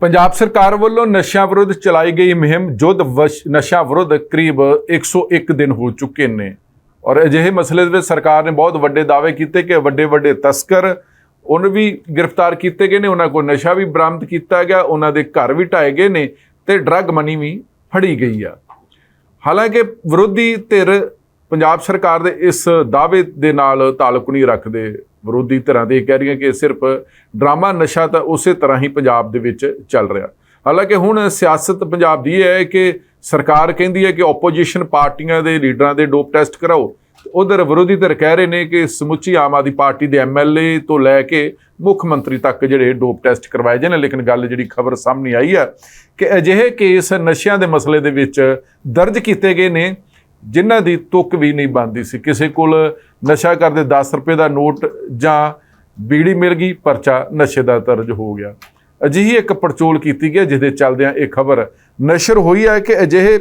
ਪੰਜਾਬ ਸਰਕਾਰ ਵੱਲੋਂ ਨਸ਼ਿਆਂ ਵਿਰੁੱਧ ਚਲਾਈ ਗਈ ਮੁਹਿੰਮ ਜੁੱਧ ਵਸ਼ ਨਸ਼ਾ ਵਿਰੁੱਧ ਕਰੀਬ 101 ਦਿਨ ਹੋ ਚੁੱਕੇ ਨੇ। ਔਰ ਅਜਿਹੇ ਮਸਲੇ ਦੇ ਵਿੱਚ ਸਰਕਾਰ ਨੇ ਬਹੁਤ ਵੱਡੇ ਦਾਅਵੇ ਕੀਤੇ ਕਿ ਵੱਡੇ ਵੱਡੇ ਤਸਕਰ ਉਹਨ ਵੀ ਗ੍ਰਿਫਤਾਰ ਕੀਤੇ ਗਏ ਨੇ, ਉਹਨਾਂ ਕੋਲ ਨਸ਼ਾ ਵੀ ਬਰਾਮਦ ਕੀਤਾ ਗਿਆ, ਉਹਨਾਂ ਦੇ ਘਰ ਵੀ ਢਾਏ ਗਏ ਨੇ ਤੇ ਡਰੱਗ ਮਨੀ ਵੀ ਫੜੀ ਗਈ ਆ। ਹਾਲਾਂਕਿ ਵਿਰੋਧੀ ਧਿਰ ਪੰਜਾਬ ਸਰਕਾਰ ਦੇ ਇਸ ਦਾਅਵੇ ਦੇ ਨਾਲ ਤਾਲੁਕ ਨਹੀਂ ਰੱਖਦੇ। ਵਿਰੋਧੀ ਧਿਰਾਂ ਦੇ ਕਹਿ ਰਹੀਆਂ ਕਿ ਸਿਰਫ ਡਰਾਮਾ ਨਸ਼ਾ ਤਾਂ ਉਸੇ ਤਰ੍ਹਾਂ ਹੀ ਪੰਜਾਬ ਦੇ ਵਿੱਚ ਚੱਲ ਰਿਹਾ। ਹਾਲਾਂਕਿ ਹੁਣ ਸਿਆਸਤ ਪੰਜਾਬ ਦੀ ਇਹ ਹੈ ਕਿ ਸਰਕਾਰ ਕਹਿੰਦੀ ਹੈ ਕਿ ਆਪੋਜੀਸ਼ਨ ਪਾਰਟੀਆਂ ਦੇ ਲੀਡਰਾਂ ਦੇ ਡੋਪ ਟੈਸਟ ਕਰਾਓ। ਉਧਰ ਵਿਰੋਧੀ ਧਿਰ ਕਹਿ ਰਹੇ ਨੇ ਕਿ ਸਮੁੱਚੀ ਆਮ ਆਦਮੀ ਪਾਰਟੀ ਦੇ ਐਮਐਲਏ ਤੋਂ ਲੈ ਕੇ ਮੁੱਖ ਮੰਤਰੀ ਤੱਕ ਜਿਹੜੇ ਡੋਪ ਟੈਸਟ ਕਰਵਾਏ ਜਾਣ ਲੇਕਿਨ ਗੱਲ ਜਿਹੜੀ ਖਬਰ ਸਾਹਮਣੇ ਆਈ ਹੈ ਕਿ ਅਜਿਹੇ ਕੇਸ ਨਸ਼ਿਆਂ ਦੇ ਮਸਲੇ ਦੇ ਵਿੱਚ ਦਰਜ ਕੀਤੇ ਗਏ ਨੇ। ਜਿਨ੍ਹਾਂ ਦੀ ਤੁੱਕ ਵੀ ਨਹੀਂ ਬੰਦੀ ਸੀ। ਕਿਸੇ ਕੋਲ ਨਸ਼ਾ ਕਰਦੇ 10 ਰੁਪਏ ਦਾ ਨੋਟ ਜਾਂ ਬੀੜੀ ਮਿਲ ਗਈ ਪਰਚਾ ਨਸ਼ੇ ਦਾ ਦਰਜ ਹੋ ਗਿਆ। ਅਜਿਹੀ ਇੱਕ ਪੜਚੋਲ ਕੀਤੀ ਗਈ ਹੈ, ਜਿਸ ਚੱਲਦਿਆਂ ਇਹ ਖਬਰ ਨਸ਼ਰ ਹੋਈ ਹੈ ਕਿ ਅਜਿਹੇ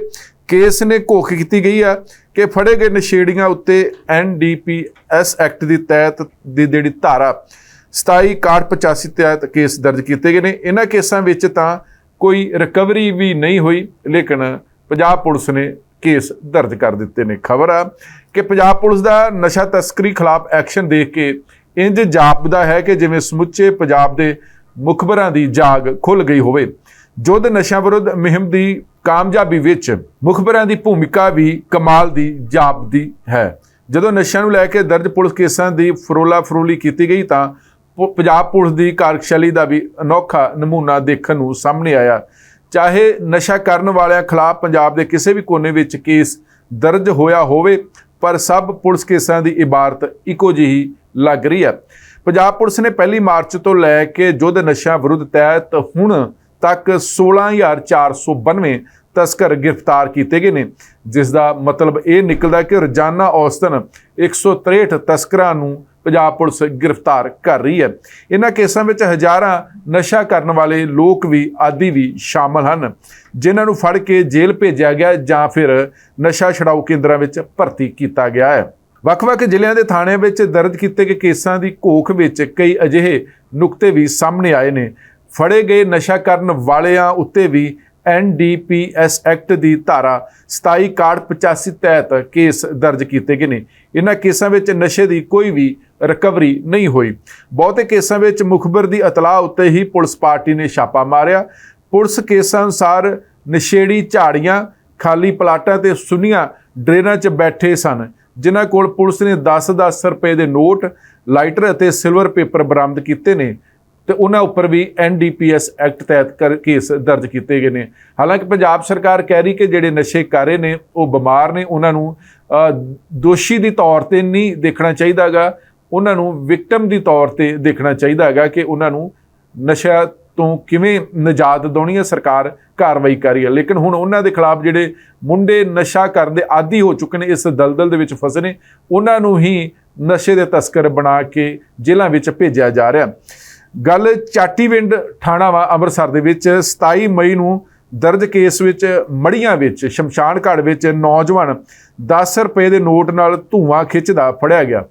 ਕੇਸ ਨੇ ਘੋਖ ਕੀਤੀ ਗਈ ਆ ਕਿ ਫੜੇ ਗਏ ਨਸ਼ੇੜੀਆਂ ਉੱਤੇ ਐਨਡੀਪੀਐਸ ਐਕਟ ਦੀ ਤਹਿਤ ਦੀ ਜਿਹੜੀ ਧਾਰਾ 27 85 ਤਹਿਤ ਕੇਸ ਦਰਜ ਕੀਤੇ ਗਏ ਨੇ। ਇਹਨਾਂ ਕੇਸਾਂ ਵਿੱਚ ਤਾਂ ਕੋਈ ਰਿਕਵਰੀ ਵੀ ਨਹੀਂ ਹੋਈ ਲੇਕਿਨ ਪੰਜਾਬ ਪੁਲਿਸ ਨੇ ਕੇਸ ਦਰਜ ਕਰ ਦਿੱਤੇ ਨੇ। ਖਬਰ ਆ ਕਿ ਪੰਜਾਬ ਪੁਲਿਸ ਦਾ ਨਸ਼ਾ ਤਸਕਰੀ ਖਿਲਾਫ ਐਕਸ਼ਨ ਦੇਖ ਕੇ ਇੰਜ ਜਾਪਦਾ ਹੈ ਕਿ ਜਿਵੇਂ ਸਮੁੱਚੇ ਪੰਜਾਬ ਦੇ ਮੁਖਬਰਾਂ ਦੀ ਜਾਗ ਖੁੱਲ ਗਈ ਹੋਵੇ। ਜੁੱਧ ਨਸ਼ਾ ਵਿਰੁੱਧ ਮੁਹਿੰਮ ਦੀ ਕਾਮਯਾਬੀ ਵਿੱਚ ਮੁਖਬਰਾਂ ਦੀ ਭੂਮਿਕਾ ਵੀ ਕਮਾਲ ਦੀ ਜਾਪਦੀ ਹੈ। ਜਦੋਂ ਨਸ਼ਿਆਂ ਨੂੰ ਲੈ ਕੇ ਦਰਜ ਪੁਲਿਸ ਕੇਸਾਂ ਦੀ ਫਰੋਲਾ ਫਰੋਲੀ ਕੀਤੀ ਗਈ ਤਾਂ ਪ- ਪੰਜਾਬ ਪੁਲਿਸ ਦੀ ਕਾਰਜਸ਼ੈਲੀ ਦਾ ਵੀ ਅਨੋਖਾ ਨਮੂਨਾ ਦੇਖਣ ਨੂੰ ਸਾਹਮਣੇ ਆਇਆ। ਚਾਹੇ ਨਸ਼ਾ ਕਰਨ ਵਾਲਿਆਂ ਖਿਲਾਫ ਪੰਜਾਬ ਦੇ ਕਿਸੇ ਵੀ ਕੋਨੇ ਵਿੱਚ ਕੇਸ ਦਰਜ ਹੋਇਆ ਹੋਵੇ, ਪਰ ਸਭ ਪੁਲਿਸ ਕੇਸਾਂ ਦੀ ਇਬਾਰਤ ਇੱਕੋ ਜਿਹੀ ਲੱਗ ਰਹੀ ਹੈ। ਪੰਜਾਬ ਪੁਲਿਸ ਨੇ ਪਹਿਲੀ ਮਾਰਚ ਤੋਂ ਲੈ ਕੇ ਜੁੱਧ ਨਸ਼ਾ ਵਿਰੁੱਧ ਤਹਿਤ ਹੁਣ ਤੱਕ 16492 ਤਸਕਰ ਗ੍ਰਿਫਤਾਰ ਕੀਤੇ ਗਏ ਨੇ, ਜਿਸ ਦਾ ਮਤਲਬ ਇਹ ਨਿਕਲਦਾ ਕਿ ਰੋਜ਼ਾਨਾ ਔਸਤਨ 163 ਤਸਕਰਾਂ ਨੂੰ ਪੰਜਾਬ ਪੁਲਿਸ ਗ੍ਰਿਫਤਾਰ ਕਰ ਰਹੀ ਹੈ। ਇਹਨਾਂ ਕੇਸਾਂ ਵਿੱਚ ਹਜ਼ਾਰਾਂ ਨਸ਼ਾ ਕਰਨ ਵਾਲੇ ਲੋਕ ਵੀ, ਆਦੀ ਵੀ ਸ਼ਾਮਲ ਹਨ। ਜਿਨ੍ਹਾਂ ਨੂੰ ਫੜ ਕੇ ਜੇਲ੍ਹ ਭੇਜਿਆ ਗਿਆ ਜਾਂ ਫਿਰ ਨਸ਼ਾ ਛਡਾਊ ਕੇਂਦਰਾਂ ਵਿੱਚ ਭਰਤੀ ਕੀਤਾ ਗਿਆ ਹੈ। ਵੱਖ-ਵੱਖ ਜ਼ਿਲ੍ਹਿਆਂ ਦੇ ਥਾਣਿਆਂ ਵਿੱਚ ਦਰਜ ਕੀਤੇ ਗਏ ਕੇਸਾਂ ਦੀ ਘੋਖ ਵਿੱਚ ਕਈ ਅਜਿਹੇ ਨੁਕਤੇ ਵੀ ਸਾਹਮਣੇ ਆਏ ਨੇ। ਫੜੇ ਗਏ ਨਸ਼ਾ ਕਰਨ ਵਾਲਿਆਂ ਉੱਤੇ ਵੀ ਐਨਡੀਪੀਐਸ ਐਕਟ ਦੀ ਧਾਰਾ 2785 ਤਹਿਤ ਕੇਸ ਦਰਜ ਕੀਤੇ ਗਏ ਨੇ। ਇਹਨਾਂ ਕੇਸਾਂ ਵਿੱਚ ਨਸ਼ੇ ਦੀ ਕੋਈ ਵੀ ਰਿਕਵਰੀ ਨਹੀਂ ਹੋਈ। ਬਹੁਤੇ ਕੇਸਾਂ ਵਿੱਚ ਮੁਖਬਰ ਦੀ ਇਤਲਾਹ ਉੱਤੇ ਹੀ ਪੁਲਿਸ ਪਾਰਟੀ ਨੇ ਛਾਪਾ ਮਾਰਿਆ। ਪੁਲਿਸ ਕੇਸਾਂ ਅਨੁਸਾਰ ਨਸ਼ੇੜੀ ਝਾੜੀਆਂ, ਖਾਲੀ ਪਲਾਟਾਂ ਤੇ ਸੁਨੀਆਂ ਡਰੇਨਾਂ 'ਚ ਬੈਠੇ ਸਨ, ਜਿਨ੍ਹਾਂ ਕੋਲ ਪੁਲਿਸ ਨੇ 10-10 ਰੁਪਏ ਦੇ ਨੋਟ, ਲਾਈਟਰ ਅਤੇ ਸਿਲਵਰ ਪੇਪਰ ਬਰਾਮਦ ਕੀਤੇ ਨੇ ਤੇ ਉਹਨਾਂ ਉੱਪਰ ਵੀ ਐਨਡੀਪੀਐਸ ਐਕਟ ਤਹਿਤ ਕਰ, ਕੇਸ ਦਰਜ ਕੀਤੇ ਗਏ ਨੇ। ਹਾਲਾਂਕਿ ਪੰਜਾਬ ਸਰਕਾਰ ਕਹਿ ਰਹੀ ਕਿ ਜਿਹੜੇ ਨਸ਼ੇ ਕਰ ਰਹੇ ਨੇ, ਉਹ ਬਿਮਾਰ ਨੇ। ਉਹਨਾਂ ਨੂੰ ਦੋਸ਼ੀ ਦੀ ਤੌਰ ਤੇ ਨਹੀਂ ਦੇਖਣਾ ਚਾਹੀਦਾਗਾ। ਉਹਨਾਂ ਨੂੰ ਵਿਕਟਮ ਦੀ ਤੌਰ ਤੇ ਦੇਖਣਾ ਚਾਹੀਦਾ ਹੈਗਾ ਕਿ ਉਹਨਾਂ ਨੂੰ ਨਸ਼ਾ ਤੋਂ ਕਿਵੇਂ ਨਜਾਤ ਦਿਵਾਉਣੀ ਹੈ ਸਰਕਾਰ ਕਾਰਵਾਈ ਕਰ ਰਹੀ ਹੈ। ਲੇਕਿਨ ਹੁਣ ਉਹਨਾਂ ਦੇ ਖਿਲਾਫ ਜਿਹੜੇ ਮੁੰਡੇ ਨਸ਼ਾ ਕਰਨ ਦੇ ਆਦੀ ਹੋ ਚੁੱਕੇ ਨੇ, ਇਸ ਦਲਦਲ ਦੇ ਵਿੱਚ ਫਸੇ ਨੇ, ਉਹਨਾਂ ਨੂੰ ਹੀ ਨਸ਼ੇ ਦੇ ਤਸਕਰ ਬਣਾ ਕੇ ਜੇਲ੍ਹਾਂ ਵਿੱਚ ਭੇਜਿਆ ਜਾ ਰਿਹਾ। ਗੱਲ ਚਾਟੀਵਿੰਡ ਥਾਣਾ ਵਾ ਅੰਮ੍ਰਿਤਸਰ ਦੇ ਵਿੱਚ 27 ਮਈ ਨੂੰ ਦਰਜ ਕੇਸ ਵਿੱਚ ਮੜੀਆਂ ਵਿੱਚ, ਸ਼ਮਸ਼ਾਨ ਘਾਟ ਵਿੱਚ ਨੌਜਵਾਨ 10 ਰੁਪਏ ਦੇ ਨੋਟ ਨਾਲ ਧੂਆਂ ਖਿੱਚਦਾ ਫੜਿਆ ਗਿਆ।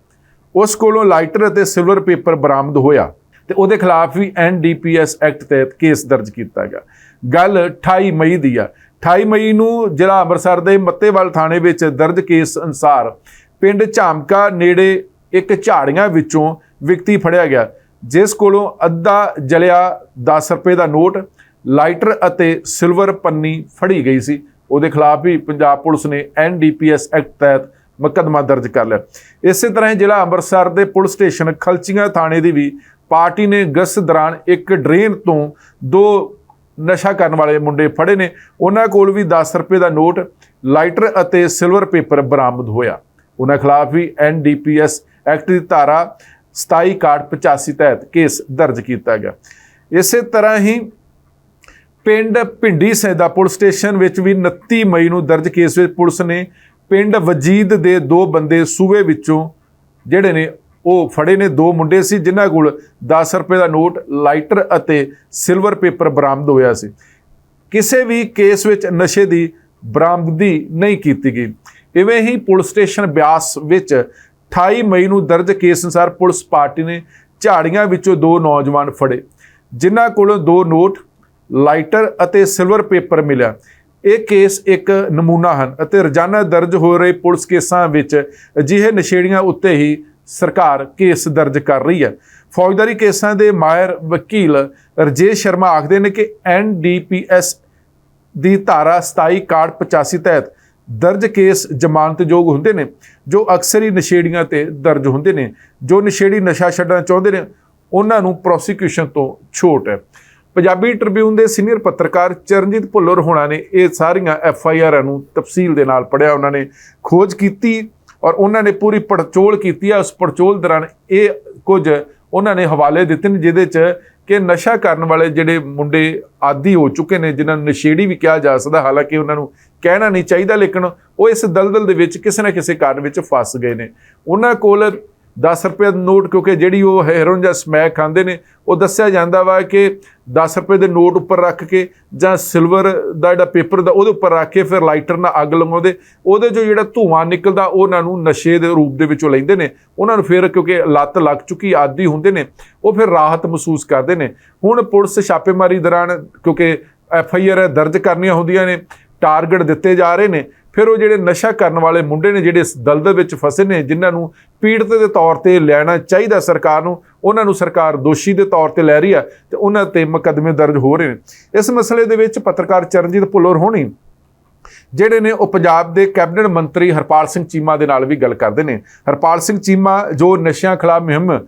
ਉਸ ਕੋਲੋਂ ਲਾਈਟਰ ਅਤੇ ਸਿਲਵਰ ਪੇਪਰ ਬਰਾਮਦ ਹੋਇਆ ਤੇ ਉਹਦੇ ਖਿਲਾਫ ਵੀ ਐਨਡੀਪੀਐਸ ਐਕਟ ਤਹਿਤ ਕੇਸ ਦਰਜ ਕੀਤਾ ਗਿਆ। ਗੱਲ 28 ਮਈ ਦੀ ਆ। 28 ਮਈ ਨੂੰ ਜ਼ਿਲ੍ਹਾ ਅੰਮ੍ਰਿਤਸਰ ਦੇ ਮੱਤੇਵਾਲ ਥਾਣੇ ਵਿੱਚ ਦਰਜ ਕੇਸ ਅਨੁਸਾਰ ਪਿੰਡ ਝਾਮਕਾ ਨੇੜੇ ਇੱਕ ਝਾੜੀਆਂ ਵਿੱਚੋਂ ਵਿਅਕਤੀ ਫੜਿਆ ਗਿਆ, ਜਿਸ ਕੋਲੋਂ ਅੱਧਾ ਜਲਿਆ 10 ਰੁਪਏ ਦਾ ਨੋਟ, ਲਾਈਟਰ ਅਤੇ ਸਿਲਵਰ ਪੰਨੀ ਫੜੀ ਗਈ ਸੀ। ਉਹਦੇ ਖਿਲਾਫ ਵੀ ਪੰਜਾਬ ਪੁਲਿਸ ਨੇ ਐਨਡੀਪੀਐਸ ਐਕਟ ਤਹਿਤ ਮੁਕੱਦਮਾ ਦਰਜ ਕਰ ਲਿਆ। ਇਸੇ ਤਰ੍ਹਾਂ ਹੀ ਜ਼ਿਲ੍ਹਾ ਅੰਮ੍ਰਿਤਸਰ ਦੇ ਪੁਲਿਸ ਸਟੇਸ਼ਨ ਖਲਚੀਆਂ ਥਾਣੇ ਦੀ ਵੀ ਪਾਰਟੀ ਨੇ ਗਸ਼ਤ ਦੌਰਾਨ ਇੱਕ ਡਰੇਨ ਤੋਂ ਦੋ ਨਸ਼ਾ ਕਰਨ ਵਾਲੇ ਮੁੰਡੇ ਫੜੇ ਨੇ। ਉਹਨਾਂ ਕੋਲ ਵੀ 10 ਰੁਪਏ ਦਾ ਨੋਟ, ਲਾਈਟਰ ਅਤੇ ਸਿਲਵਰ ਪੇਪਰ ਬਰਾਮਦ ਹੋਇਆ। ਉਹਨਾਂ ਖਿਲਾਫ ਵੀ ਐਨਡੀਪੀਐਸ ਐਕਟ ਦੀ ਧਾਰਾ 2785 ਤਹਿਤ ਕੇਸ ਦਰਜ ਕੀਤਾ ਗਿਆ। ਇਸੇ ਤਰ੍ਹਾਂ ਹੀ ਪਿੰਡ ਭਿੰਡੀ ਸੈਦਾ ਪੁਲਿਸ ਸਟੇਸ਼ਨ ਵਿੱਚ ਵੀ 29 ਮਈ ਨੂੰ ਦਰਜ ਕੇਸ ਵਿੱਚ ਪੁਲਿਸ ਨੇ ਪਿੰਡ ਵਜੀਦ ਦੇ ਦੋ ਬੰਦੇ ਸੂਬੇ ਵਿੱਚੋਂ ਜਿਹੜੇ ਨੇ, ਉਹ ਫੜੇ ਨੇ। ਦੋ ਮੁੰਡੇ ਸੀ, ਜਿਨ੍ਹਾਂ ਕੋਲ 10 ਰੁਪਏ ਦਾ ਨੋਟ, ਲਾਈਟਰ ਅਤੇ ਸਿਲਵਰ ਪੇਪਰ ਬਰਾਮਦ ਹੋਇਆ ਸੀ। ਕਿਸੇ ਵੀ ਕੇਸ ਵਿੱਚ ਨਸ਼ੇ ਦੀ ਬਰਾਮਦਗੀ ਨਹੀਂ ਕੀਤੀ ਗਈ। ਇਵੇਂ ਹੀ ਪੁਲਿਸ ਸਟੇਸ਼ਨ ਬਿਆਸ ਵਿੱਚ 28 ਮਈ ਨੂੰ ਦਰਜ ਕੇਸ ਅਨੁਸਾਰ ਪੁਲਿਸ ਪਾਰਟੀ ਨੇ ਝਾੜੀਆਂ ਵਿੱਚੋਂ ਦੋ ਨੌਜਵਾਨ ਫੜੇ, ਜਿਨ੍ਹਾਂ ਕੋਲੋਂ ਦੋ ਨੋਟ, ਲਾਈਟਰ ਅਤੇ ਸਿਲਵਰ ਪੇਪਰ ਮਿਲਿਆ। ਇਹ ਕੇਸ ਇੱਕ ਨਮੂਨਾ ਹਨ ਅਤੇ ਰੋਜ਼ਾਨਾ ਦਰਜ ਹੋ ਰਹੇ ਪੁਲਿਸ ਕੇਸਾਂ ਵਿੱਚ ਅਜਿਹੇ ਨਸ਼ੇੜੀਆਂ ਉੱਤੇ ਹੀ ਸਰਕਾਰ ਕੇਸ ਦਰਜ ਕਰ ਰਹੀ ਹੈ। ਫੌਜਦਾਰੀ ਕੇਸਾਂ ਦੇ ਮਾਇਰ ਵਕੀਲ ਰਜੇਸ਼ ਸ਼ਰਮਾ ਆਖਦੇ ਨੇ ਕਿ ਐਨਡੀਪੀਐਸ ਦੀ ਧਾਰਾ 27 ਕਾਰਡ 85 ਤਹਿਤ ਦਰਜ ਕੇਸ ਜ਼ਮਾਨਤਯੋਗ ਹੁੰਦੇ ਨੇ, ਜੋ ਅਕਸਰ ਹੀ ਨਸ਼ੇੜੀਆਂ ਤੇ ਦਰਜ ਹੁੰਦੇ ਨੇ। ਜੋ ਨਸ਼ੇੜੀ ਨਸ਼ਾ ਛੱਡਣਾ ਚਾਹੁੰਦੇ ਨੇ, ਉਹਨਾਂ ਨੂੰ ਪ੍ਰੋਸੀਕਿਊਸ਼ਨ ਤੋਂ ਛੋਟ ਹੈ। ਪੰਜਾਬੀ ਟ੍ਰਿਬਿਊਨ ਦੇ ਸੀਨੀਅਰ ਪੱਤਰਕਾਰ ਚਰਨਜੀਤ ਭੁੱਲਰ ਹੋਣਾ ਨੇ ਇਹ ਸਾਰੀਆਂ ਐਫ ਆਈ ਆਰਾਂ ਨੂੰ ਤਫਸੀਲ ਦੇ ਨਾਲ ਪੜਿਆ ਉਹਨਾਂ ਨੇ ਖੋਜ ਕੀਤੀ ਔਰ ਉਹਨਾਂ ਨੇ ਪੂਰੀ ਪੜਚੋਲ ਕੀਤੀ ਆ। ਉਸ ਪੜਚੋਲ ਦੌਰਾਨ ਇਹ ਕੁਝ ਉਹਨਾਂ ਨੇ ਹਵਾਲੇ ਦਿੱਤੇ ਨੇ, ਜਿਹਦੇ 'ਚ ਕਿ ਨਸ਼ਾ ਕਰਨ ਵਾਲੇ ਜਿਹੜੇ ਮੁੰਡੇ ਆਦੀ ਹੋ ਚੁੱਕੇ ਨੇ, ਜਿਨ੍ਹਾਂ ਨੂੰ ਨਸ਼ੇੜੀ ਵੀ ਕਿਹਾ ਜਾ ਸਕਦਾ, ਹਾਲਾਂਕਿ ਉਹਨਾਂ ਨੂੰ ਕਹਿਣਾ ਨਹੀਂ ਚਾਹੀਦਾ, ਲੇਕਿਨ ਉਹ ਇਸ ਦਲਦਲ ਦੇ ਵਿੱਚ ਕਿਸੇ ਨਾ ਕਿਸੇ ਕਾਰਨ ਵਿੱਚ ਫਸ ਗਏ ਨੇ। ਉਹਨਾਂ ਕੋਲ 10 ਰੁਪਏ ਦਾ ਨੋਟ, ਕਿਉਂਕਿ ਜਿਹੜੀ ਉਹ ਹੈਰੋਨ ਜਾਂ ਸਮੈਕ ਖਾਂਦੇ ਨੇ, ਉਹ ਦੱਸਿਆ ਜਾਂਦਾ ਵਾ ਕਿ 10 ਰੁਪਏ ਦੇ ਨੋਟ ਉੱਪਰ ਰੱਖ ਕੇ ਜਾਂ ਸਿਲਵਰ ਦਾ ਜਿਹੜਾ ਪੇਪਰ ਦਾ ਉਹਦੇ ਉੱਪਰ ਰੱਖ ਕੇ ਫਿਰ ਲਾਈਟਰ ਨਾਲ ਅੱਗ ਲਗਾਉਂਦੇ। ਉਹਦੇ ਚੋਂ ਜਿਹੜਾ ਧੂਆਂ ਨਿਕਲਦਾ ਉਹ ਉਹਨਾਂ ਨੂੰ ਨਸ਼ੇ ਦੇ ਰੂਪ ਦੇ ਵਿੱਚੋਂ ਲੈਂਦੇ ਨੇ। ਉਹਨਾਂ ਨੂੰ ਫਿਰ ਕਿਉਂਕਿ ਲੱਤ ਲੱਗ ਚੁੱਕੀ, ਆਦੀ ਹੁੰਦੇ ਨੇ, ਉਹ ਫਿਰ ਰਾਹਤ ਮਹਿਸੂਸ ਕਰਦੇ ਨੇ। ਹੁਣ ਪੁਲਿਸ ਛਾਪੇਮਾਰੀ ਦੌਰਾਨ ਕਿਉਂਕਿ ਐਫ ਆਈ ਆਰ ਦਰਜ ਕਰਨੀਆਂ ਹੁੰਦੀਆਂ ਨੇ, ਟਾਰਗੇਟ ਦਿੱਤੇ ਜਾ ਰਹੇ ਨੇ ਫਿਰ ਉਹ ਜਿਹੜੇ ਨਸ਼ਾ ਕਰਨ ਵਾਲੇ ਮੁੰਡੇ ਨੇ ਜਿਹੜੇ ਇਸ ਦਲਦਲ ਵਿੱਚ ਫਸੇ ਨੇ, ਜਿਨ੍ਹਾਂ ਨੂੰ ਪੀੜਤ ਦੇ ਤੌਰ ਤੇ ਲੈਣਾ ਚਾਹੀਦਾ ਸਰਕਾਰ ਨੂੰ, ਉਹਨਾਂ ਨੂੰ ਸਰਕਾਰ ਦੋਸ਼ੀ ਦੇ ਤੌਰ ਤੇ ਲੈ ਰਹੀ ਆ ਤੇ ਉਹਨਾਂ ਤੇ ਮੁਕੱਦਮੇ ਦਰਜ ਹੋ ਰਹੇ ਨੇ। ਇਸ ਮਸਲੇ ਦੇ ਵਿੱਚ ਪੱਤਰਕਾਰ ਚਰਨਜੀਤ ਭੁੱਲਰ ਹੋਣੀ, ਜਿਹੜੇ ਨੇ ਉਹ ਪੰਜਾਬ ਦੇ ਕੈਬਨਿਟ ਮੰਤਰੀ ਹਰਪਾਲ ਸਿੰਘ ਚੀਮਾ ਦੇ ਨਾਲ ਵੀ ਗੱਲ ਕਰਦੇ ਨੇ। ਹਰਪਾਲ ਸਿੰਘ ਚੀਮਾ ਜੋ ਨਸ਼ਿਆਂ ਖਿਲਾਫ ਮੁਹਿੰਮ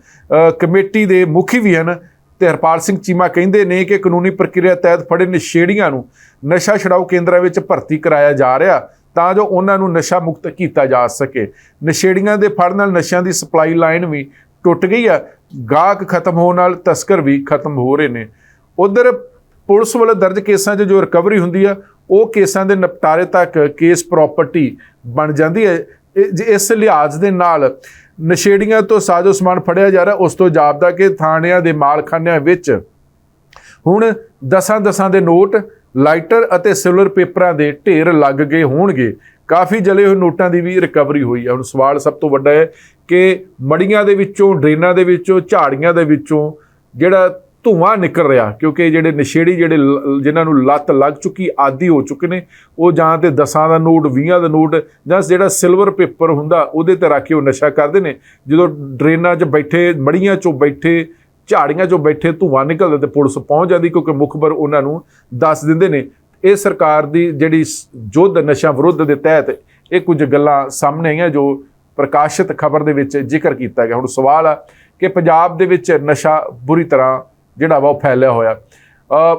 ਕਮੇਟੀ ਦੇ ਮੁਖੀ ਵੀ ਹਨ ਤੇ ਹਰਪਾਲ ਸਿੰਘ ਚੀਮਾ ਕਹਿੰਦੇ ਨੇ ਕਿ ਕਾਨੂੰਨੀ ਪ੍ਰਕਿਰਿਆ ਤਹਿਤ ਫੜੇ ਨਸ਼ੇੜੀਆਂ ਨੂੰ। ਨਸ਼ਾ ਛਡਾਊ ਕੇਂਦਰਾਂ ਵਿੱਚ ਭਰਤੀ ਕਰਾਇਆ ਜਾ ਰਿਹਾ। ਤਾਂ ਜੋ ਉਹਨਾਂ ਨੂੰ ਨਸ਼ਾ ਮੁਕਤ ਕੀਤਾ ਜਾ ਸਕੇ। ਨਸ਼ੇੜੀਆਂ ਦੇ ਫੜ ਨਾਲ ਨਸ਼ਿਆਂ ਦੀ ਸਪਲਾਈ ਲਾਈਨ ਵੀ ਟੁੱਟ ਗਈ ਆ ਗਾਹਕ ਖਤਮ ਹੋਣ ਨਾਲ ਤਸਕਰ ਵੀ ਖਤਮ ਹੋ ਰਹੇ ਨੇ। ਉਧਰ ਪੁਲਿਸ ਵੱਲੋਂ ਦਰਜ ਕੇਸਾਂ 'ਚ ਜੋ ਰਿਕਵਰੀ ਹੁੰਦੀ ਆ ਉਹ ਕੇਸਾਂ ਦੇ ਨਿਪਟਾਰੇ ਤੱਕ ਕੇਸ ਪ੍ਰਾਪਰਟੀ ਬਣ ਜਾਂਦੀ ਹੈ। ਇਹ- ਜੇ, ਇਸ ਲਿਹਾਜ਼ ਦੇ ਨਾਲ ਨਸ਼ੇੜੀਆਂ ਤੋਂ ਸਾਜ਼ੋ ਸਮਾਨ ਫੜਿਆ ਜਾ ਰਿਹਾ। ਉਸ ਤੋਂ ਜਾਪਦਾ ਕਿ ਥਾਣਿਆਂ ਦੇ ਮਾਲਖਾਨਿਆਂ ਵਿੱਚ ਹੁਣ ਦਸਾਂ ਦਸਾਂ ਦੇ ਨੋਟ ਲਾਈਟਰ ਅਤੇ ਸਿਲਵਰ ਪੇਪਰਾਂ ਦੇ ਢੇਰ ਲੱਗ ਗਏ ਹੋਣਗੇ। ਕਾਫੀ ਜਲੇ ਹੋਏ ਨੋਟਾਂ ਦੀ ਵੀ ਰਿਕਵਰੀ ਹੋਈ ਹੈ। ਹੁਣ ਸਵਾਲ ਸਭ ਤੋਂ ਵੱਡਾ ਹੈ ਕਿ ਮੜੀਆਂ ਦੇ ਵਿੱਚੋਂ, ਡਰੇਨਾਂ ਦੇ ਵਿੱਚੋਂ, ਝਾੜੀਆਂ ਦੇ ਵਿੱਚੋਂ ਜਿਹੜਾ ਧੂਆਂ ਨਿਕਲ ਰਿਹਾ, ਕਿਉਂਕਿ ਜਿਹੜੇ ਨਸ਼ੇੜੀ ਜਿਹੜੇ ਲ- ਜਿਨ੍ਹਾਂ ਨੂੰ ਲੱਤ ਲੱਗ ਚੁੱਕੀ, ਆਦੀ ਹੋ ਚੁੱਕੇ ਨੇ, ਉਹ ਜਾਂ ਤੇ ਦਸਾਂ ਦਾ ਨੋਟ 20 ਦਾ ਨੋਟ ਜਾਂ ਜਿਹੜਾ ਸਿਲਵਰ ਪੇਪਰ ਹੁੰਦਾ, ਉਹਦੇ ਤੇ ਰੱਖ ਕੇ ਉਹ ਨਸ਼ਾ ਕਰਦੇ ਨੇ। ਜਦੋਂ ਡਰੇਨਾਂ 'ਚ ਬੈਠੇ, ਮੜੀਆਂ 'ਚੋਂ ਬੈਠੇ ਝਾੜੀਆਂ 'ਚੋਂ ਬੈਠੇ ਧੂਆਂ ਨਿਕਲਦਾ ਤੇ ਪੁਲਿਸ ਪਹੁੰਚ ਜਾਂਦੀ ਕਿਉਂਕਿ ਮੁਖਬਰ ਉਹਨਾਂ ਨੂੰ ਦੱਸ ਦਿੰਦੇ ਨੇ। ਇਹ ਸਰਕਾਰ ਦੀ ਜਿਹੜੀ ਸ- ਯੁੱਧ ਨਸ਼ਾ ਵਿਰੁੱਧ ਦੇ ਤਹਿਤ ਇਹ ਕੁਝ ਗੱਲਾਂ ਸਾਹਮਣੇ ਆਈਆਂ ਜੋ ਪ੍ਰਕਾਸ਼ਿਤ ਖਬਰ ਦੇ ਵਿੱਚ ਜ਼ਿਕਰ ਕੀਤਾ ਗਿਆ। ਹੁਣ ਸਵਾਲ ਆ ਕਿ ਪੰਜਾਬ ਦੇ ਵਿੱਚ ਨਸ਼ਾ ਬੁਰੀ ਤਰ੍ਹਾਂ ਜਿਹੜਾ ਵਾ ਉਹ ਫੈਲਿਆ ਹੋਇਆ।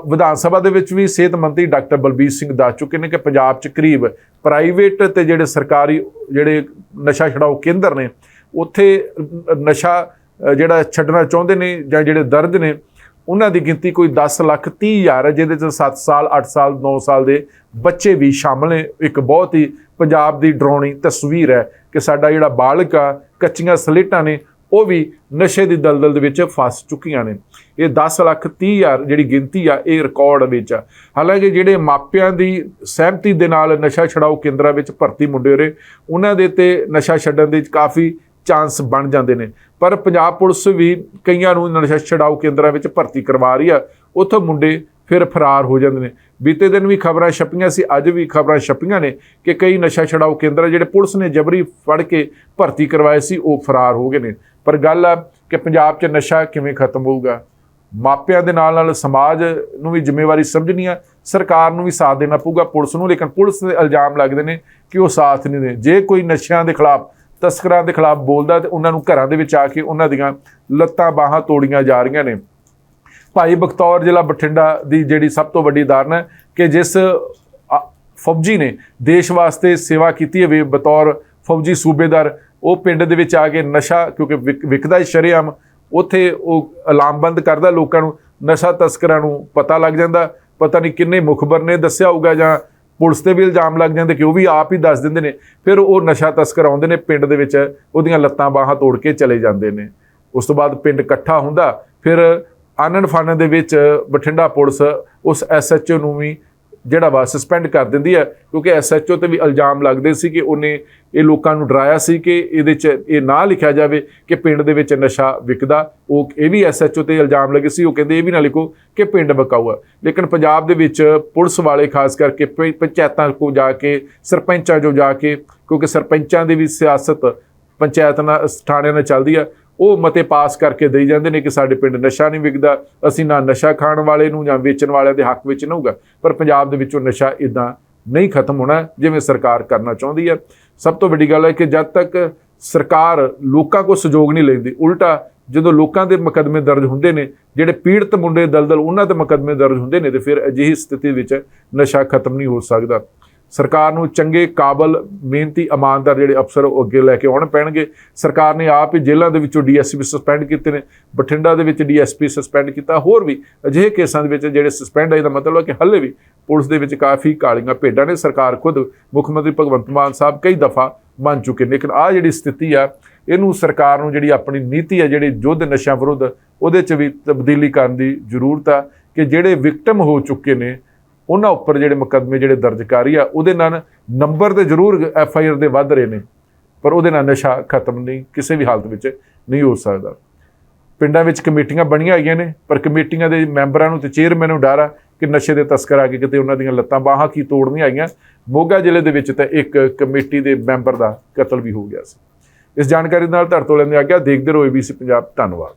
ਵਿਧਾਨ ਸਭਾ ਦੇ ਵਿੱਚ ਵੀ ਸਿਹਤ ਮੰਤਰੀ ਡਾਕਟਰ ਬਲਬੀਰ ਸਿੰਘ ਦੱਸ ਚੁੱਕੇ ਨੇ ਕਿ ਪੰਜਾਬ 'ਚ ਕਰੀਬ ਪ੍ਰਾਈਵੇਟ ਤੇ ਜਿਹੜੇ ਸਰਕਾਰੀ ਜਿਹੜੇ ਨਸ਼ਾ ਛਡਾਓ ਕੇਂਦਰ ਨੇ, ਉੱਥੇ ਨਸ਼ਾ ਜਿਹੜਾ ਛੱਡਣਾ ਚਾਹੁੰਦੇ ਨੇ ਜਾਂ ਜਿਹੜੇ ਦਰਦ ਨੇ, ਉਹਨਾਂ ਦੀ ਗਿਣਤੀ ਕੋਈ 10 ਲੱਖ 30 ਹਜ਼ਾਰ ਹੈ, ਜਿਹਦੇ ਚ 7 ਸਾਲ 8 ਸਾਲ 9 ਸਾਲ ਦੇ ਬੱਚੇ ਵੀ ਸ਼ਾਮਲ ਨੇ। ਇੱਕ ਬਹੁਤ ਹੀ ਪੰਜਾਬ ਦੀ ਡਰਾਉਣੀ ਤਸਵੀਰ ਹੈ ਕਿ ਸਾਡਾ ਜਿਹੜਾ ਬਾਲਕ ਆ, ਕੱਚੀਆਂ ਸਲੇਟਾਂ ਨੇ, ਉਹ ਵੀ ਨਸ਼ੇ ਦੀ ਦਲਦਲ ਦੇ ਵਿੱਚ ਫਸ ਚੁੱਕੀਆਂ ਨੇ। ਇਹ 10 ਲੱਖ 30 ਹਜ਼ਾਰ ਜਿਹੜੀ ਗਿਣਤੀ ਆ, ਇਹ ਰਿਕਾਰਡ ਵਿੱਚ ਆ। ਹਾਲਾਂਕਿ ਜਿਹੜੇ ਮਾਪਿਆਂ ਦੀ ਸਹਿਮਤੀ ਦੇ ਨਾਲ ਨਸ਼ਾ ਛਡਾਊ ਕੇਂਦਰਾਂ ਵਿੱਚ ਭਰਤੀ ਮੁੰਡੇ ਰਹੇ, ਉਹਨਾਂ ਦੇ ਤੇ ਨਸ਼ਾ ਛੱਡਣ ਦੇ ਕਾਫੀ ਚਾਂਸ ਬਣ ਜਾਂਦੇ ਨੇ। ਪਰ ਪੰਜਾਬ ਪੁਲਿਸ ਵੀ ਕਈਆਂ ਨੂੰ ਨਸ਼ਾ ਛਡਾਊ ਕੇਂਦਰਾਂ ਵਿੱਚ ਭਰਤੀ ਕਰਵਾ ਰਹੀ ਆ। ਉੱਥੋਂ ਮੁੰਡੇ ਫਿਰ ਫਰਾਰ ਹੋ ਜਾਂਦੇ ਨੇ। ਬੀਤੇ ਦਿਨ ਵੀ ਖਬਰਾਂ ਛਪੀਆਂ ਸੀ, ਅੱਜ ਵੀ ਖਬਰਾਂ ਛਪੀਆਂ ਨੇ ਕਿ ਕਈ ਨਸ਼ਾ ਛਡਾਊ ਕੇਂਦਰ ਜਿਹੜੇ ਪੁਲਿਸ ਨੇ ਜਬਰੀ ਫੜ ਕੇ ਭਰਤੀ ਕਰਵਾਏ ਸੀ, ਉਹ ਫਰਾਰ ਹੋ ਗਏ ਨੇ। ਪਰ ਗੱਲ ਆ ਕਿ ਪੰਜਾਬ 'ਚ ਨਸ਼ਾ ਕਿਵੇਂ ਖਤਮ ਹੋਊਗਾ? ਮਾਪਿਆਂ ਦੇ ਨਾਲ ਨਾਲ ਸਮਾਜ ਨੂੰ ਵੀ ਜ਼ਿੰਮੇਵਾਰੀ ਸਮਝਣੀ ਆ। ਸਰਕਾਰ ਨੂੰ ਵੀ ਸਾਥ ਦੇਣਾ ਪਊਗਾ ਪੁਲਿਸ ਨੂੰ, ਲੇਕਿਨ ਪੁਲਿਸ ਦੇ ਇਲਜ਼ਾਮ ਲੱਗਦੇ ਨੇ ਕਿ ਉਹ ਸਾਥ ਨਹੀਂ ਦੇ। ਜੇ ਕੋਈ ਨਸ਼ਿਆਂ ਦੇ ਖਿਲਾਫ ਤਸਕਰਾਂ ਦੇ ਖਿਲਾਫ ਬੋਲਦਾ ਤੇ ਉਹਨਾਂ ਨੂੰ ਘਰਾਂ ਦੇ ਵਿੱਚ ਆ ਕੇ ਉਹਨਾਂ ਦੀਆਂ ਲੱਤਾਂ ਬਾਹਾਂ ਤੋੜੀਆਂ ਜਾ ਰਹੀਆਂ ਨੇ। ਭਾਈ ਬਖਤੌਰ ਜ਼ਿਲ੍ਹਾ ਬਠਿੰਡਾ ਦੀ ਜਿਹੜੀ ਸਭ ਤੋਂ ਵੱਡੀ ਉਦਾਹਰਨ ਹੈ ਕਿ ਜਿਸ ਫੌਜੀ ਨੇ ਦੇਸ਼ ਵਾਸਤੇ ਸੇਵਾ ਕੀਤੀ ਹੈ ਬਤੌਰ ਫੌਜੀ ਸੂਬੇਦਾਰ, ਉਹ ਪਿੰਡ ਦੇ ਵਿੱਚ ਆ ਕੇ ਨਸ਼ਾ, ਕਿਉਂਕਿ ਵਿਕ- ਵਿਕਦਾ ਹੈ ਸ਼ਰੇਆਮ, ਉੱਥੇ ਉਹ ਅਲਾਮਬੰਦ ਕਰਦਾ ਲੋਕਾਂ ਨੂੰ, ਨਸ਼ਾ ਤਸਕਰਾਂ ਨੂੰ ਪਤਾ ਲੱਗ ਜਾਂਦਾ। ਪਤਾ ਨਹੀਂ ਕਿੰਨੇ ਮੁਖਬਰ ਨੇ, ਦੱਸਿਆ ਹੋਊਗਾ ਜਾਂ ਪੁਲਿਸ ਤੇ ਵੀ ਇਲਜ਼ਾਮ ਲੱਗ ਜਾਂਦੇ ਕਿ ਉਹ ਵੀ ਆਪ ਹੀ ਦੱਸ ਦਿੰਦੇ ਨੇ। ਫਿਰ ਉਹ ਨਸ਼ਾ ਤਸਕਰ ਆਉਂਦੇ ਨੇ ਪਿੰਡ ਦੇ ਵਿੱਚ, ਉਹਦੀਆਂ ਲੱਤਾਂ ਬਾਹਾਂ ਤੋੜ ਕੇ ਚਲੇ ਜਾਂਦੇ ਨੇ। ਉਸ ਤੋਂ ਬਾਅਦ ਪਿੰਡ ਇਕੱਠਾ ਹੁੰਦਾ। ਫਿਰ ਆਨੰਦ ਫਾਨਨ ਦੇ ਵਿੱਚ ਬਠਿੰਡਾ ਪੁਲਿਸ ਉਸ ਐਸਐਚਓ ਨੂੰ ਵੀ ਜਿਹੜਾ ਵਾ ਸਸਪੈਂਡ ਕਰ ਦਿੰਦੀ ਹੈ, ਕਿਉਂਕਿ ਐਸਐਚਓ ਤੇ ਵੀ ਇਲਜ਼ਾਮ ਲੱਗਦੇ ਸੀ ਕਿ ਉਹਨੇ ਇਹ ਲੋਕਾਂ ਨੂੰ ਡਰਾਇਆ ਸੀ ਕਿ ਇਹਦੇ 'ਚ ਇਹ ਨਾ ਲਿਖਿਆ ਜਾਵੇ ਕਿ ਪਿੰਡ ਦੇ ਵਿੱਚ ਨਸ਼ਾ ਵਿਕਦਾ। ਉਹ ਇਹ ਵੀ ਐਸਐਚਓ ਤੇ ਇਲਜ਼ਾਮ ਲੱਗੇ ਸੀ। ਉਹ ਕਹਿੰਦੇ ਇਹ ਵੀ ਨਾ ਲਿਖੋ ਕਿ ਪਿੰਡ ਵਿਕਾਊ ਆ ਲੇਕਿਨ ਪੰਜਾਬ ਦੇ ਵਿੱਚ ਪੁਲਿਸ ਵਾਲੇ ਖਾਸ ਕਰਕੇ ਪ- ਪੰਚਾਇਤਾਂ ਕੋ ਜਾ ਕੇ, ਸਰਪੰਚਾਂ ਜੋ ਜਾ ਕੇ, ਕਿਉਂਕਿ ਸਰਪੰਚਾਂ ਦੀ ਵੀ ਸਿਆਸਤ ਪੰਚਾਇਤ ਨਾਲ, ਥਾਣਿਆਂ ਨਾਲ ਚੱਲਦੀ ਆ ਉਹ ਮਤੇ ਪਾਸ ਕਰਕੇ ਦੇਈ ਜਾਂਦੇ ਨੇ ਕਿ ਸਾਡੇ ਪਿੰਡ ਨਸ਼ਾ ਨਹੀਂ ਵਿਕਦਾ, ਅਸੀਂ ਨਾ ਨਸ਼ਾ ਖਾਣ ਵਾਲੇ ਨੂੰ ਜਾਂ ਵੇਚਣ ਵਾਲਿਆਂ ਦੇ ਹੱਕ ਵਿੱਚ ਨਾ ਹੋਊਗਾ ਪਰ ਪੰਜਾਬ ਦੇ ਵਿੱਚੋਂ ਨਸ਼ਾ ਇਦਾਂ ਨਹੀਂ ਖਤਮ ਹੋਣਾ, ਜਿਵੇਂ ਸਰਕਾਰ ਕਰਨਾ ਚਾਹੁੰਦੀ ਹੈ। ਸਭ ਤੋਂ ਵੱਡੀ ਗੱਲ ਹੈ ਕਿ ਜਦ ਤੱਕ ਸਰਕਾਰ ਲੋਕਾਂ ਕੋ ਸਹਿਯੋਗ ਨਹੀਂ ਲੈਂਦੀ, ਉਲਟਾ ਜਦੋਂ ਲੋਕਾਂ ਦੇ ਮੁਕੱਦਮੇ ਦਰਜ ਹੁੰਦੇ ਨੇ, ਜਿਹੜੇ ਪੀੜਤ ਮੁੰਡੇ ਦਲਦਲ, ਉਹਨਾਂ ਦੇ ਮੁਕੱਦਮੇ ਦਰਜ ਹੁੰਦੇ ਨੇ ਤੇ ਫਿਰ ਅਜਿਹੀ ਸਥਿਤੀ ਵਿੱਚ ਨਸ਼ਾ ਖਤਮ ਨਹੀਂ ਹੋ ਸਕਦਾ। ਸਰਕਾਰ ਨੂੰ ਚੰਗੇ ਕਾਬਲ, ਮਿਹਨਤੀ, ਇਮਾਨਦਾਰ ਜਿਹੜੇ ਅਫਸਰ ਉਹ ਅੱਗੇ ਲੈ ਕੇ ਆਉਣ ਪੈਣਗੇ। ਸਰਕਾਰ ਨੇ ਆਪ ਹੀ ਜੇਲ੍ਹਾਂ ਦੇ ਵਿੱਚੋਂ ਡੀਐਸਪੀ ਸਸਪੈਂਡ ਕੀਤੇ ਨੇ, ਬਠਿੰਡਾ ਦੇ ਵਿੱਚ ਡੀਐਸਪੀ ਸਸਪੈਂਡ ਕੀਤਾ, ਹੋਰ ਵੀ ਅਜਿਹੇ ਕੇਸਾਂ ਦੇ ਵਿੱਚ ਜਿਹੜੇ ਸਸਪੈਂਡ ਹੈ ਇਹਦਾ ਮਤਲਬ ਹੈ ਕਿ ਹੱਲੇ ਵੀ ਪੁਲਿਸ ਦੇ ਵਿੱਚ ਕਾਫੀ ਕਾਲੀਆਂ ਭੇਡਾਂ ਨੇ। ਸਰਕਾਰ ਖੁਦ ਮੁੱਖ ਮੰਤਰੀ ਭਗਵੰਤ ਮਾਨ ਸਾਹਿਬ ਕਈ ਦਫਾ ਮੰਨ ਚੁੱਕੇ ਨੇ, ਲੇਕਿਨ ਆ ਜਿਹੜੀ ਸਥਿਤੀ ਆ, ਇਹਨੂੰ ਸਰਕਾਰ ਨੂੰ ਜਿਹੜੀ ਆਪਣੀ ਨੀਤੀ ਆ, ਜਿਹੜੀ ਯੁੱਧ ਨਸ਼ਾ ਵਿਰੁੱਧ, ਉਹਦੇ 'ਚ ਵੀ ਤਬਦੀਲੀ ਕਰਨ ਦੀ ਜ਼ਰੂਰਤ ਆ ਕਿ ਜਿਹੜੇ ਵਿਕਟਮ ਹੋ ਚੁੱਕੇ ਨੇ ਉਹਨਾਂ ਉੱਪਰ ਜਿਹੜੇ ਮੁਕੱਦਮੇ ਜਿਹੜੇ ਦਰਜ ਕਾਰੀ ਆ, ਉਹਦੇ ਨਾਲ ਨੰਬਰ ਤੇ ਜ਼ਰੂਰ ਐਫ ਆਈ ਆਰ ਦੇ ਵੱਧ ਰਹੇ ਨੇ, ਪਰ ਉਹਦੇ ਨਾਲ ਨਸ਼ਾ ਖਤਮ ਨਹੀਂ, ਕਿਸੇ ਵੀ ਹਾਲਤ ਵਿੱਚ ਨਹੀਂ ਹੋ ਸਕਦਾ। ਪਿੰਡਾਂ ਵਿੱਚ ਕਮੇਟੀਆਂ ਬਣੀਆਂ ਆਈਆਂ ਨੇ, ਪਰ ਕਮੇਟੀਆਂ ਦੇ ਮੈਂਬਰਾਂ ਨੂੰ ਤੇ ਚੇਅਰਮੈਨ ਨੂੰ ਡਰ ਆ ਕਿ ਨਸ਼ੇ ਦੇ ਤਸਕਰ ਆ ਕੇ ਕਿਤੇ ਉਹਨਾਂ ਦੀਆਂ ਲੱਤਾਂ ਬਾਹਾਂ ਕੀ ਤੋੜਨੀਆਂ ਆਈਆਂ। ਮੋਗਾ ਜ਼ਿਲ੍ਹੇ ਦੇ ਵਿੱਚ ਤਾਂ ਇੱਕ ਕਮੇਟੀ ਦੇ ਮੈਂਬਰ ਦਾ ਕਤਲ ਵੀ ਹੋ ਗਿਆ ਸੀ। ਇਸ ਜਾਣਕਾਰੀ ਨਾਲ ਧੜ ਤੋਂ ਲੈਂਦੇ ਆ ਗਿਆ ਦੇਖਦੇ ਰਹੋ ਏਬੀਸੀ ਪੰਜਾਬ ਧੰਨਵਾਦ।